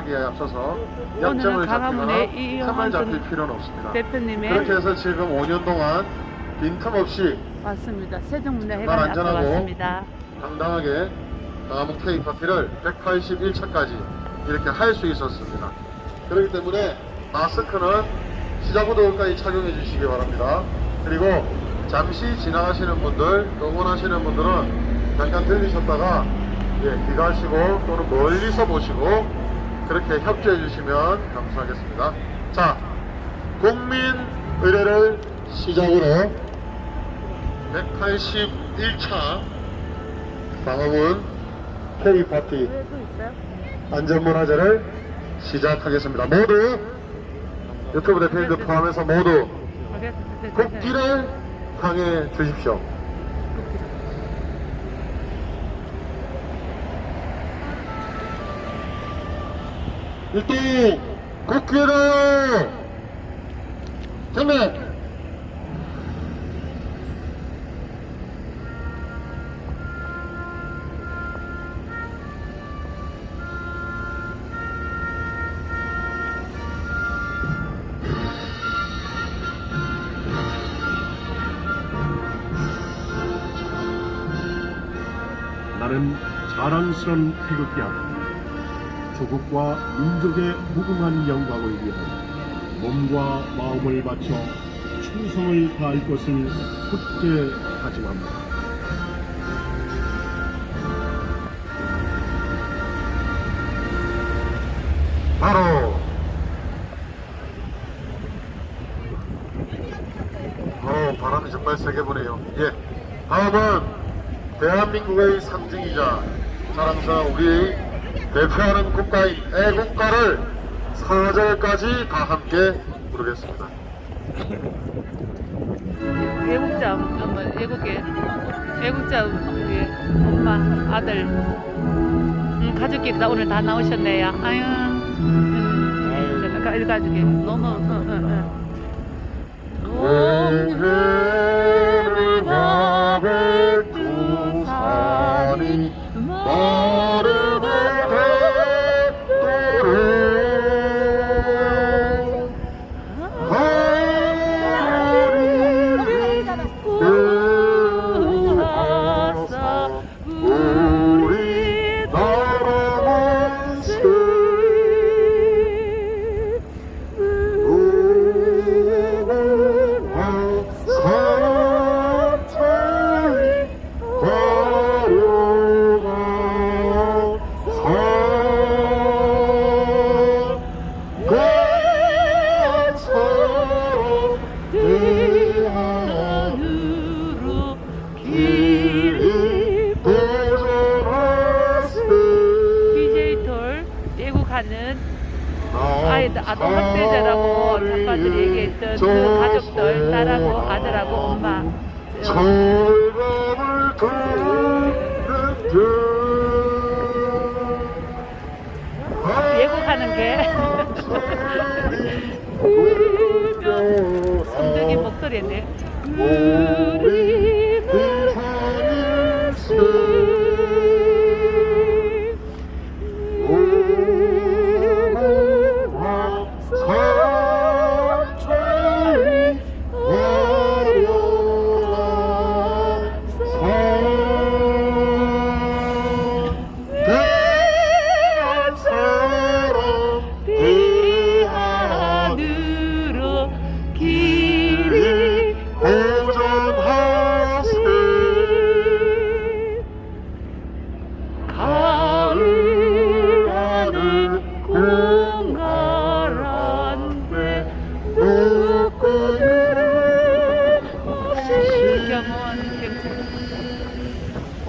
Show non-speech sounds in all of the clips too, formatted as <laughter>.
하기에 앞서서 약점을 이용한 틈을 잡힐 전 필요는 없습니다. 대표님의 그렇게 해서 지금 5년 동안 빈틈없이 맞습니다. 세종문화 정말 회관에 안전하고. 당당하게 강화문 K 파티를 181차까지 이렇게 할 수 있었습니다. 그렇기 때문에 마스크는 시작부터까지 착용해 주시기 바랍니다. 그리고 잠시 지나가시는 분들, 응원하시는 분들은 잠깐 들리셨다가 예, 귀가하시고 또는 멀리서 보시고 그렇게 협조해 주시면 감사하겠습니다. 자, 국민 의례를 시작으로 181차 방어문 K 파티 왜또 있어요? 안전문 화제를 시작하겠습니다. 모두 유튜브 대표님들 포함해서 모두. 국기를 향해 주십시오. 일등 국기를. 전매 나는 자랑스런 태극기하고 조국과 민족의 무궁한 영광을 위하여 몸과 마음을 바쳐 충성을 다할 것을 굳게 다짐합니다. 바로 어 바람이 정말 세게 부네요 예 다음은 대한민국의 상징이자 자랑스러운 우리 대표하는 국가인 애국가를 사절까지 다 함께 부르겠습니다. 애국자 한번 애국계 애국자 우리 엄마 아들. 음, 가족끼리 다 오늘 다 나오셨네요. 아유. 음, 가- 가족이 너무 응, 응, 응. 옹 성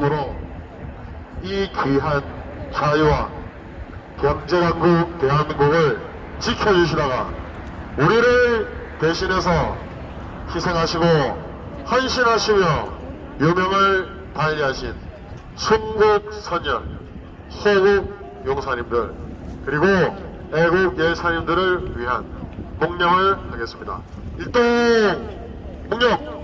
목숨으로 이 귀한 자유와 경제강국 대한민국을 지켜주시다가 우리를 대신해서 희생하시고 헌신하시며 유명을 달리하신 순국 선열, 호국 용사님들 그리고 애국 예사님들을 위한 묵념을 하겠습니다. 일동 묵념!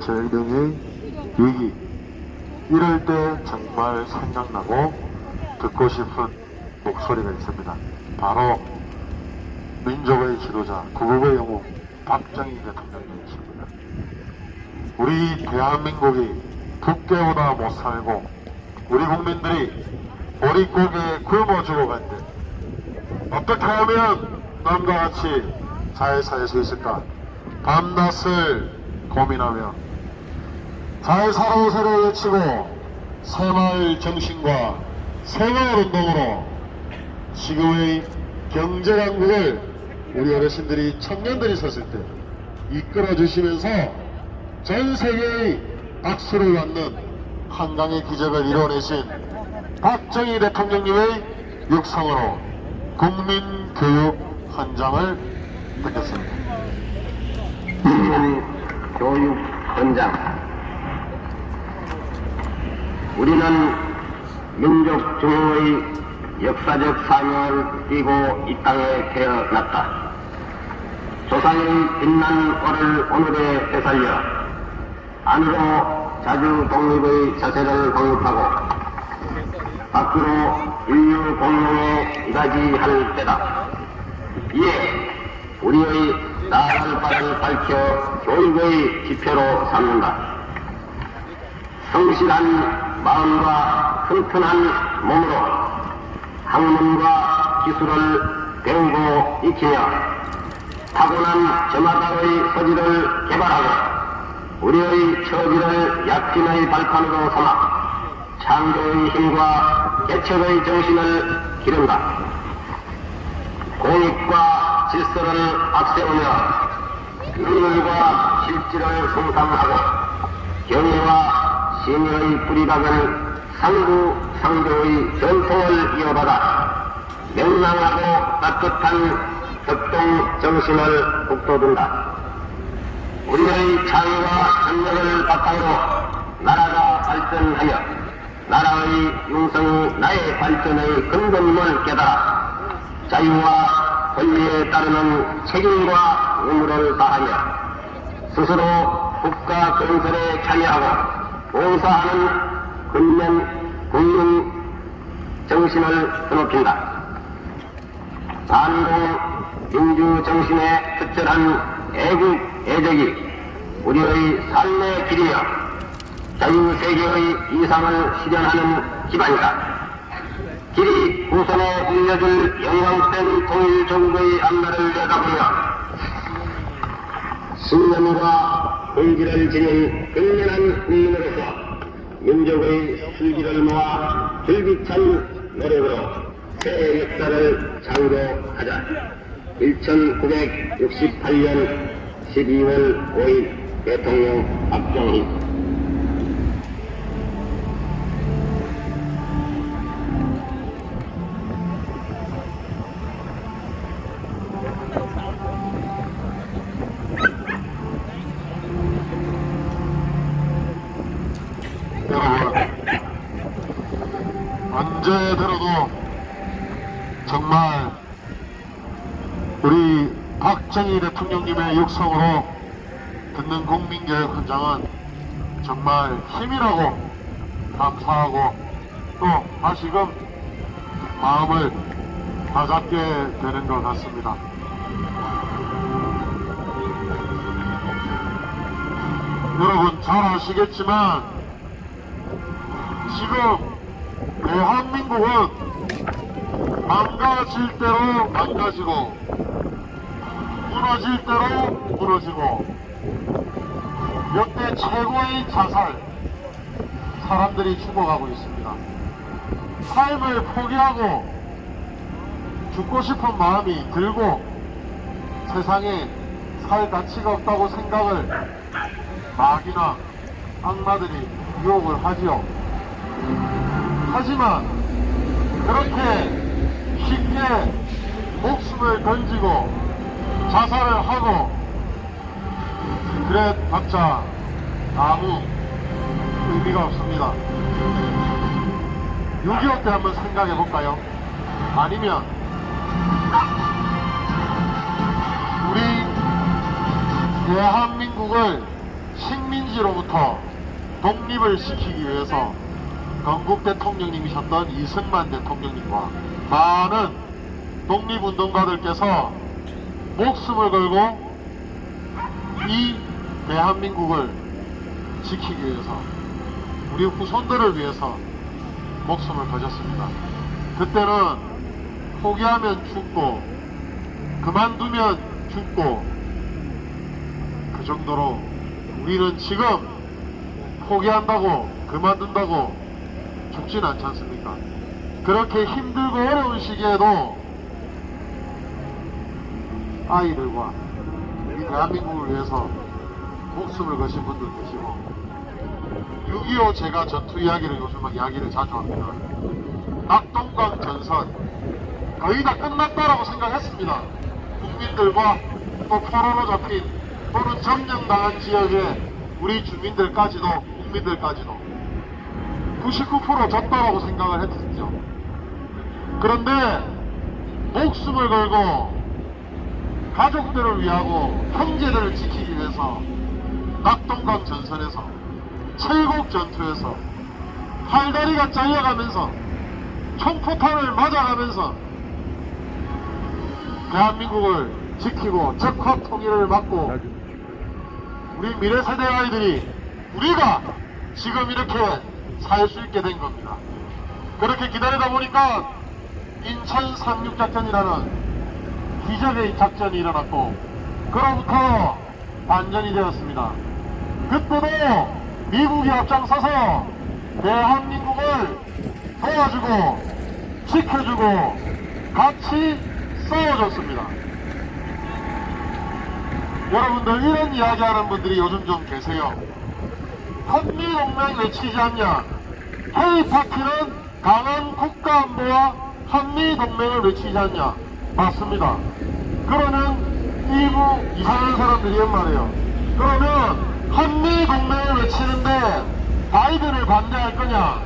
절체절명의 위기, 이럴 때 정말 생각나고 듣고 싶은 목소리가 있습니다. 바로 민족의 지도자, 구국의 영웅 박정희 대통령님이십니다. 우리 대한민국이 두께보다 못 살고 우리 국민들이 보릿고기에 굶어 죽어간데 어떻게 하면 남과 같이 잘 살 수 있을까 밤낮을 고민하며 잘 살아오세를 외치고 새마을 정신과 생활 운동으로 지금의 경제강국을 우리 어르신들이 청년들이 섰을 때 이끌어 주시면서 전 세계의 박수를 받는 한강의 기적을 이뤄내신 박정희 대통령님의 육성으로 국민교육 헌장을 듣겠습니다. 교육 헌장 우리는 민족 중흥의 역사적 사명을 띠고 이 땅에 태어났다. 조상의 빛난 얼을 오늘에 되살려 안으로 자주 독립의 자세를 확립하고 밖으로 인류 공동에 이가지할 때다. 이에 우리의 나아갈 바를 밝혀 교육의 지표로 삼는다. 성실한 마음과 튼튼한 몸으로 학문과 기술을 배우고 익히며 타고난 저마다의 소질을 개발하고 우리의 처지를 약진의 발판으로 삼아 창조의 힘과 개척의 정신을 기른다. 공익과 질서를 앞세우며 윤율과 실질을 성상하고 경의와 신의의 뿌리박은 상부 상조의 전통을 이어받아 명랑하고 따뜻한 협동 정신을 북돋운다. 우리의 창의와 전력을 바탕으로 나라가 발전하며 나라의 융성이 나의 발전의 근본임을 깨달아 자유와 권리에 따르는 책임과 의무를 다하며 스스로 국가 건설에 참여하고 봉사하는 근면 국민 정신을 드높인다. 반공 민주 정신의 특별한 애국 애적이 우리의 삶의 길이며 자유세계의 이상을 실현하는 기반이다. 길이 후손에 물려줄 영광된 통일조국의 앞날을 내다보며 신념과 의지를 지닌 극렬한 국민으로서 민족의 슬기를 모아 불비찬 노력으로 새 역사를 창조하자. 1968년 12월 5일 대통령 박정희 대통령님의 육성으로 듣는 국민교육 현장은 정말 힘이라고 감사하고 또 다시금 마음을 다잡게 되는 것 같습니다. 여러분 잘 아시겠지만 지금 대한민국은 망가질 대로 망가지고 무너질 대로 무너지고 역대 최고의 자살 사람들이 죽어가고 있습니다. 삶을 포기하고 죽고 싶은 마음이 들고 세상에 살 가치가 없다고 생각을 마귀나 악마들이 유혹을 하지요. 하지만 그렇게 쉽게 목숨을 던지고 자살을 하고 그래 봤자 아무 의미가 없습니다. 6.25 때 한번 생각해 볼까요? 아니면 우리 대한민국을 식민지로부터 독립을 시키기 위해서 건국 대통령님이셨던 이승만 대통령님과 많은 독립운동가들께서 목숨을 걸고 이 대한민국을 지키기 위해서 우리 후손들을 위해서 목숨을 거졌습니다. 그때는 포기하면 죽고 그만두면 죽고 그 정도로 우리는 지금 포기한다고 그만둔다고 죽진 않지 않습니까? 그렇게 힘들고 어려운 시기에도 아이들과 이 대한민국을 위해서 목숨을 거신 분들 계시고 6.25 제가 전투 이야기를 요즘 막 이야기를 자주 합니다. 낙동강 전선 거의 다 끝났다라고 생각했습니다. 국민들과 또 포로로 잡힌 또는 점령당한 지역의 우리 주민들까지도 국민들까지도 99% 졌다라고 생각을 했었죠. 그런데 목숨을 걸고 가족들을 위하고 형제들을 지키기 위해서 낙동강 전선에서 칠곡 전투에서 팔다리가 잘려가면서 총포탄을 맞아가면서 대한민국을 지키고 적화 통일을 막고 우리 미래 세대 아이들이 우리가 지금 이렇게 살 수 있게 된 겁니다. 그렇게 기다리다 보니까 인천 상륙작전이라는 기적의 작전이 일어났고 그로부터 반전이 되었습니다. 그때도 미국이 앞장서서 대한민국을 도와주고 지켜주고 같이 싸워줬습니다. 여러분들 이런 이야기하는 분들이 요즘 좀 계세요. 한미동맹 외치지 않냐? K파티는 강한 국가안보와 한미동맹을 외치지 않냐? 맞습니다. 그러면 일부 이상한 사람들이 말이에요. 그러면 한미 동맹을 외치는데 바이든을 반대할 거냐?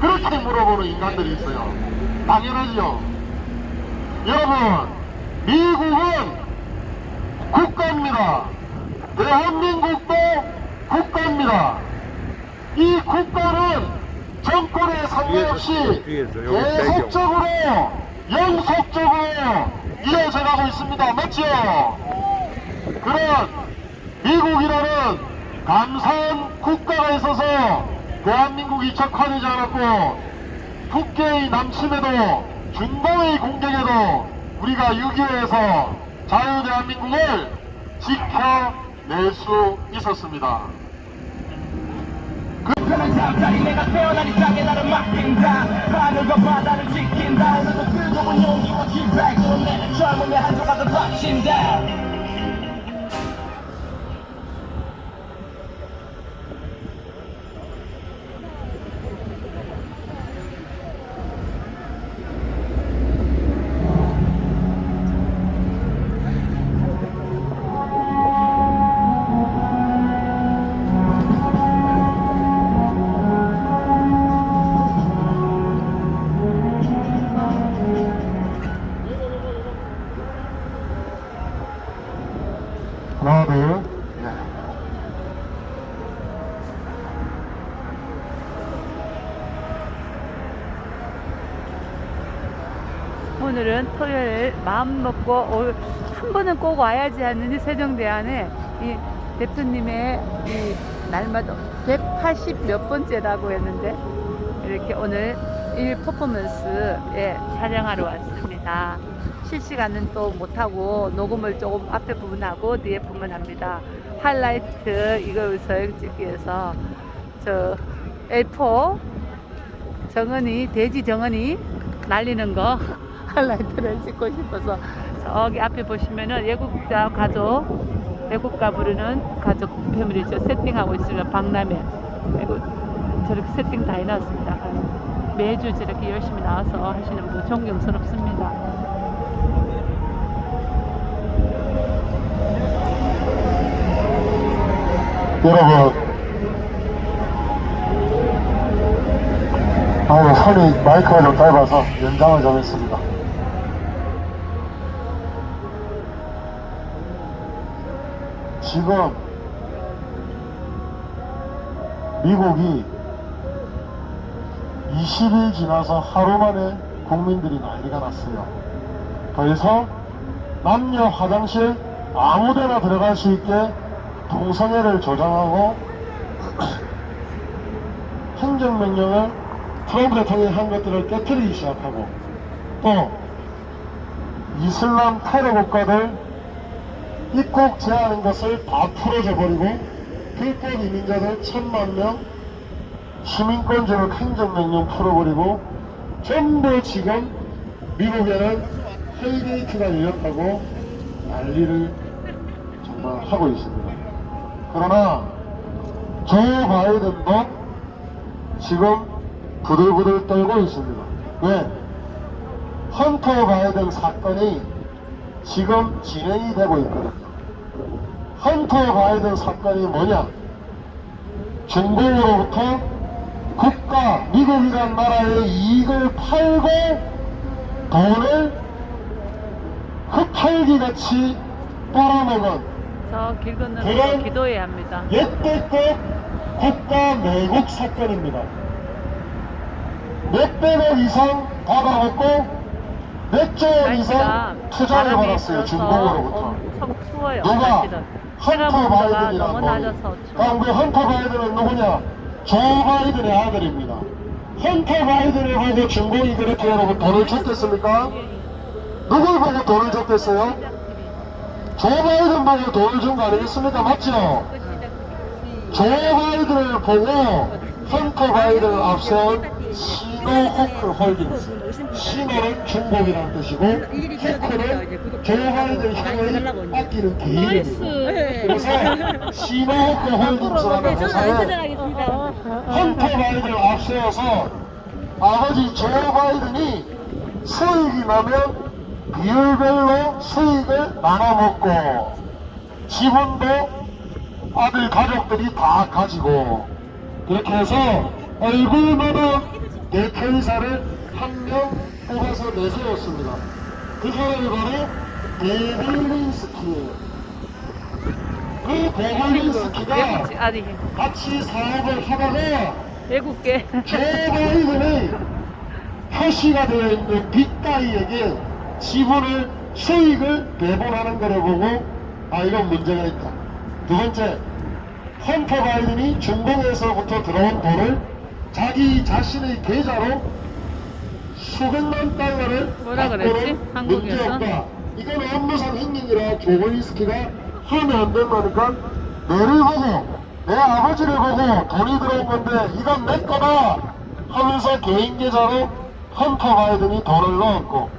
그렇게 물어보는 인간들이 있어요. 당연하지요. 여러분, 미국은 국가입니다. 대한민국도 국가입니다. 이 국가는 정권에 상관없이 계속적으로 영속적으로 이어져가고 있습니다. 맞죠? 그런 미국이라는 감사한 국가가 있어서 대한민국이 척화되지 않았고 국계의 남침에도 중공의 공격에도 우리가 6.25에서 자유대한민국을 지켜낼 수 있었습니다. 그는 잠자리 내가 태어난 이 땅에 나를 맡긴다. 하늘과 바다를 지킨다. 오늘도 그 좁은 용기와 기백으로 내는 젊음의 한 조각을 바친다 마음 먹고 올- 한 번은 꼭 와야지 하는 이 세종대왕의 이 대표님의 이 날마다 180 몇 번째라고 했는데 이렇게 오늘 일 퍼포먼스에 촬영하러 왔습니다. 실시간은 또 못하고 녹음을 조금 앞에 부분하고 뒤에 부분 합니다. 하이라이트 이것을 찍기 위해서 저 A4 정은이 돼지 정은이 날리는 거 하이라이트를 찍고 싶어서 저기 앞에 보시면은 외국자 가족 외국가 부르는 가족 패밀리죠. 세팅하고 있으면 박람회. 그리고 저렇게 세팅 다 해놨습니다. 매주 저렇게 열심히 나와서 하시는 분 존경스럽습니다. 여러분, 아유, 손이 마이크가 좀 짧아서 연장을 좀 했습니다. 지금 미국이 20일 지나서 하루 만에 국민들이 난리가 났어요. 그래서 남녀 화장실 아무데나 들어갈 수 있게 동성애를 조장하고 <clears throat> 행정명령을 트럼프 대통령이 한 것들을 깨뜨리기 시작하고 또 이슬람 테러 국가들 입국 제한하는 것을 다 풀어져 버리고 불법 이민자들 천만 명 시민권 제로 행정명령 풀어버리고 전부 지금 미국에는 헬게이트가 열렸다고 난리를 정말 하고 있습니다. 그러나 조 바이든도 지금 부들부들 떨고 있습니다. 왜? 헌터 바이든 사건이 지금 진행이 되고 있거든요. 헌터 바이든 사건이 뭐냐? 중국으로부터 국가, 미국이란 나라의 이익을 팔고 돈을 흡팔기 같이 빨아먹은 저 길 건너서 그런- 기도해야 합니다 역대급 국가 매국 사건입니다. 몇백억 이상 받아먹고 몇조원 날씨가 이상 투자를 받았어요, 중국으로부터. 누가? 헌터 온도가 너무. 낮아서 우리 헌터 바이든은 누구냐? 조 바이든의 아들입니다. 헌터 바이든을 보고 중국이 그렇게 여러분 돈을 줬겠습니까? 누굴 보고 돈을 줬겠어요? 조 바이든 보고 돈을 준 거 아니겠습니까? 맞죠? 조 바이든을 보고 헌터 바이든을 앞세 운 시노호크 홀딩스 시노는 중국이라는 뜻이고 호크는 조 바이든 향을 아끼는 개인입니다 그래서 시노호크 홀딩스라는 회사에 헌터 바이든을 앞세워서 아버지 조 바이든이 수익이 나면 비율별로 수익을 나눠먹고 지분도 아들 가족들이 다 가지고 그렇게 해서 얼굴만한 대표이사를 한 명 뽑아서 내세웠습니다. 그 사람이 바로 고블린스키예요. 그 고블린스키가 외국 아니 같이 사업을 하다가 외국계 조 바이든의 표시가 되어 있는 빅가이에게 지분을 수익을 배분하는 것을 보고 아 이건 문제가 있다. 두 번째 헌터 바이든이 중동에서부터 들어온 돈을 자기 자신의 계좌로 수백만 달러를 뭐라 그랬지? 한국에서? 문제없다. 이건 업무상 행위이라 조벌리스키가 하면 안 된다니까 내를 보고 내 아버지를 보고 돈이 들어온 건데 이건 내 거다 하면서 개인 계좌로 헌터 바이든이 돈을 넣었고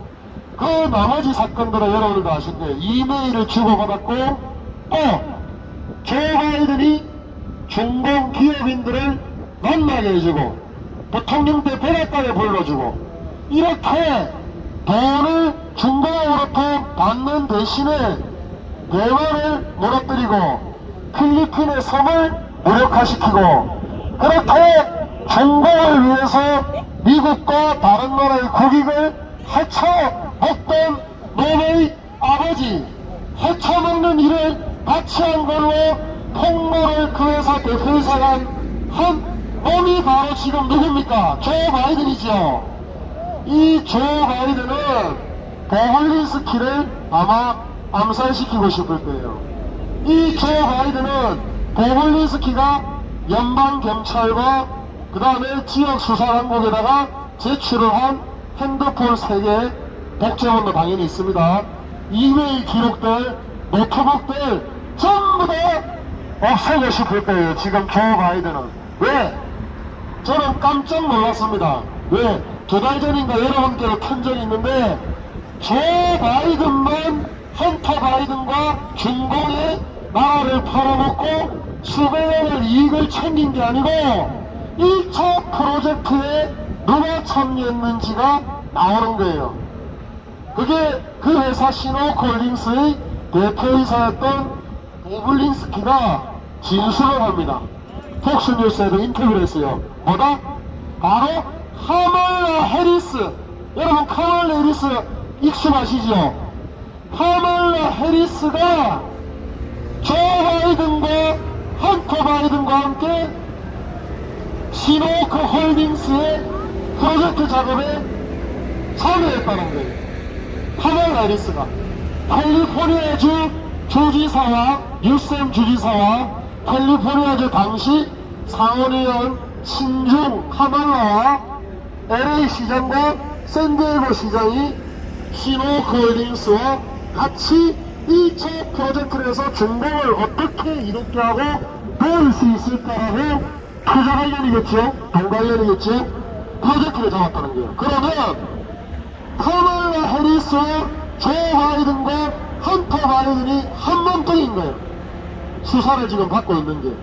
그 나머지 사건들은 여러분들도 아실 거예요. 이메일을 주고받았고 또 조 바이든이 중동 기업인들을 만나게 해주고 대통령 때 백악관에 불러주고 이렇게 돈을 중동으로부터 받는 대신에 대만을 무너뜨리고 필리핀의 섬을 무력화시키고 그렇게 중동을 위해서 미국과 다른 나라의 국익을 헤쳐 먹던 놈의 아버지 헤쳐먹는 일을 같이 한 걸로 폭로를 그 회사 대표이사가 한 놈이 바로 지금 누굽니까? 조 바이든이죠. 이조 바이든은 버글린스키를 아마 암살시키고 싶을 거예요. 이조 바이든은 버글린스키가 연방경찰과 그 다음에 지역 수사당국에다가 제출을 한 핸드폰 3개 복제본도 당연히 있습니다. 이메일 기록들, 노트북들 전부 다 없애고 싶을 거예요. 지금 조 바이든은. 왜? 저는 깜짝 놀랐습니다. 왜? 두 달 전인가 여러분께로 튼 적이 있는데, 조 바이든만 헌터 바이든과 중공의 나라를 팔아먹고 수백억의 이익을 챙긴 게 아니고 1차 프로젝트에 누가 참여했는지가 나오는 거예요. 그게 그 회사 시노콜링스의 대표이사였던 오블린스키가 진술을 합니다. 폭스뉴스에도 인터뷰를 했어요. 뭐다? 바로 카멀라 해리스. 여러분 카멀라 해리스 익숙하시죠? 카멀라 해리스가 조 바이든과 헌터 바이든과 함께 시노크 홀딩스의 프로젝트 작업에 참여했다는 거예요. 카멀라 해리스가 캘리포니아주 주지사와 유셈 주지사와 캘리포니아주 당시 상원의원 신중 카말라와 LA 시장과 샌디에고 시장이 시노콜딩스와 같이 2차 프로젝트를 해서 중공을 어떻게 이롭게 하고 도울 수 있을까라고 투자 관련이겠죠? 돈 관련이겠죠? 프로젝트를 잡았다는 거예요. 그러면 카멀라 해리스와 조 바이든과 헌터 바이든이 한 몸뚱인 거예요. 수사를 지금 받고 있는 게.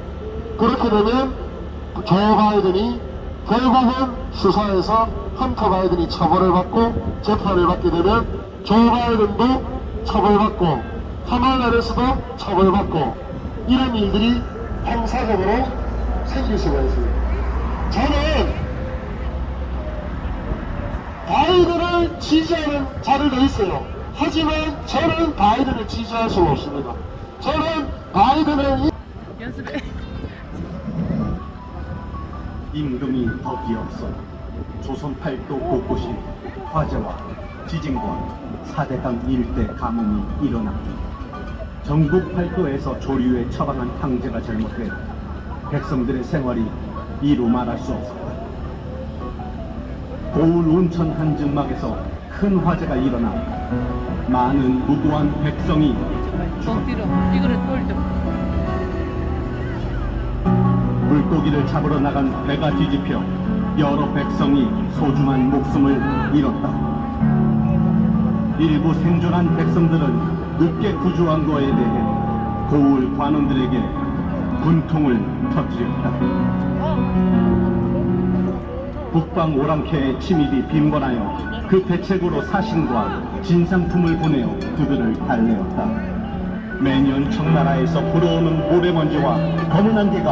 그렇게 되면 조 바이든이 결국은 수사에서 헌터 바이든이 처벌을 받고 재판을 받게 되면 조 바이든도 처벌받고 해리스도 처벌받고 이런 일들이 형사적으로 생길 수가 있어요. 저는 바이든을 지지하는 자들도 있어요. 하지만 저는 바이든을 지지할 수가 없습니다. 저는 <laughs> 이- 연습해. 임금이 덕이 없어 조선 팔도 곳곳이 화재와 지진과 사대강 일대 가뭄이 일어났기 전국 팔도에서 조류에 처방한 황제가 잘못해 백성들의 생활이 이루 말할 수 없었다. 고을 온천 한증막에서 큰 화재가 일어나 많은 무고한 백성이 더 뒤로. 이거를 돌려. 물고기를 잡으러 나간 배가 뒤집혀 여러 백성이 소중한 목숨을 잃었다. 일부 생존한 백성들은 늦게 구조한 거에 대해 고을 관원들에게 분통을 터뜨렸다. 북방 오랑캐의 침입이 빈번하여 그 대책으로 사신과 진상품을 보내어 그들을 달래었다. 매년 청나라에서 불어오는 모래먼지와 검은 안개가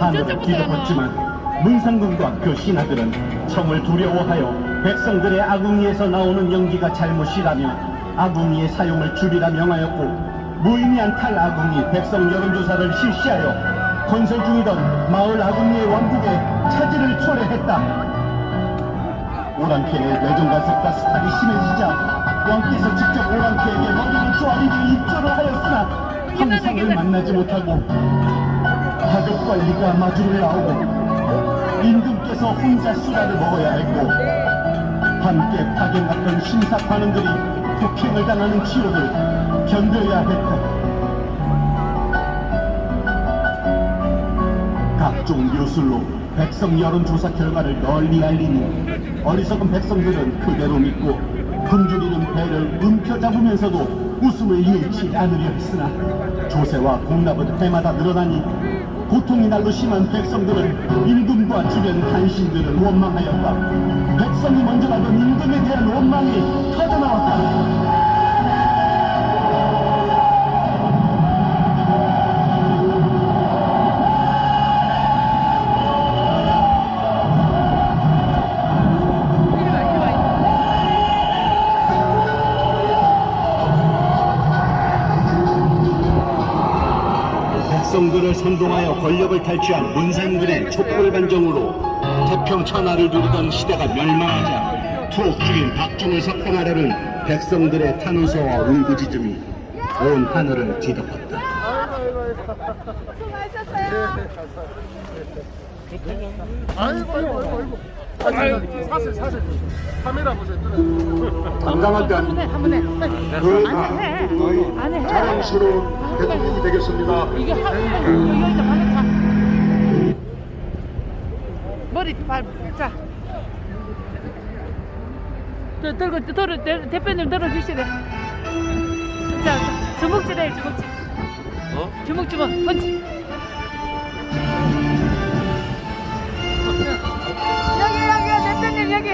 하늘을 뒤덮었지만 문상궁과 그 신하들은 청을 두려워하여 백성들의 아궁이에서 나오는 연기가 잘못이라며 아궁이의 사용을 줄이라 명하였고 무의미한 탈아궁이 백성 여론조사를 실시하여 건설 중이던 마을 아궁이의 왕국에 차질을 초래했다. 오랑캐의 내정가석과 스탈이 심해지자 왕께서 직접 오랑캐에게 머리를 조아리를 입조를 하였으나 항상을 만나지 못하고 가족 관리가 마중을 나오고 임금께서 혼자 수라를 먹어야 했고 함께 파견갔던 심사관원들이 폭행을 당하는 치욕을 견뎌야 했다. 각종 묘술로 백성 여론조사 결과를 널리 알리니 어리석은 백성들은 그대로 믿고 굶주리는 배를 움켜잡으면서도 웃음을 잃지 않으려 했으나 조세와 공납은 해마다 늘어나니 고통이 날로 심한 백성들은 임금과 주변 간신들을 원망하였다. 백성이 먼저 가던 임금에 대한 원망이 터져나왔다. 탈취한 문산들의 촛불 반정으로 태평 천하를 누리던 시대가 멸망하자 투옥 중인 박준을 석방 아래는 백성들의 탄소와 울부짖음이 온 하늘을 뒤덮었다. 아이고 아이고 아이고 아이고 사실 사실 카메라 보세요 당당한 데 한번 해, 한번 해. 그안 해. 안 해. 자랑스러운 대통령이 되겠습니다 이게 한, 여기다 바 로 차. 머리 발, 자. 저, 들고, 들어, 대- 대표님 들어주시래. 자, 주먹질 해, 주먹질. 어? 주먹, 주먹, 펀치. 여기, 여기, 대표님, 여기.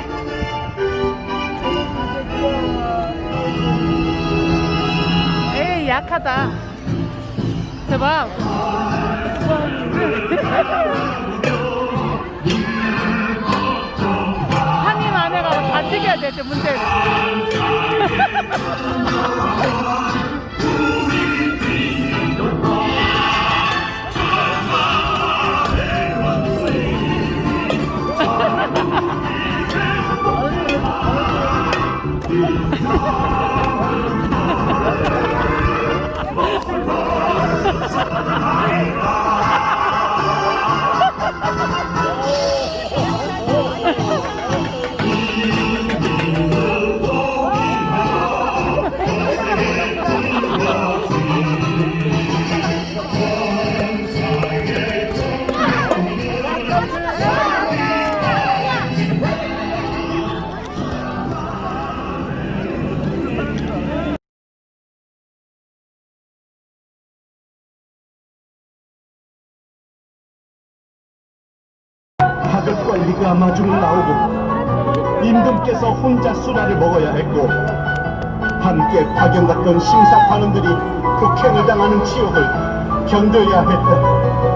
에이, 약하다. 대박. <laughs> 튀겨야 돼, 저 문제를. <laughs> 파견갔던 심사관원들이 폭행을 당하는 치욕을 견뎌야 했다.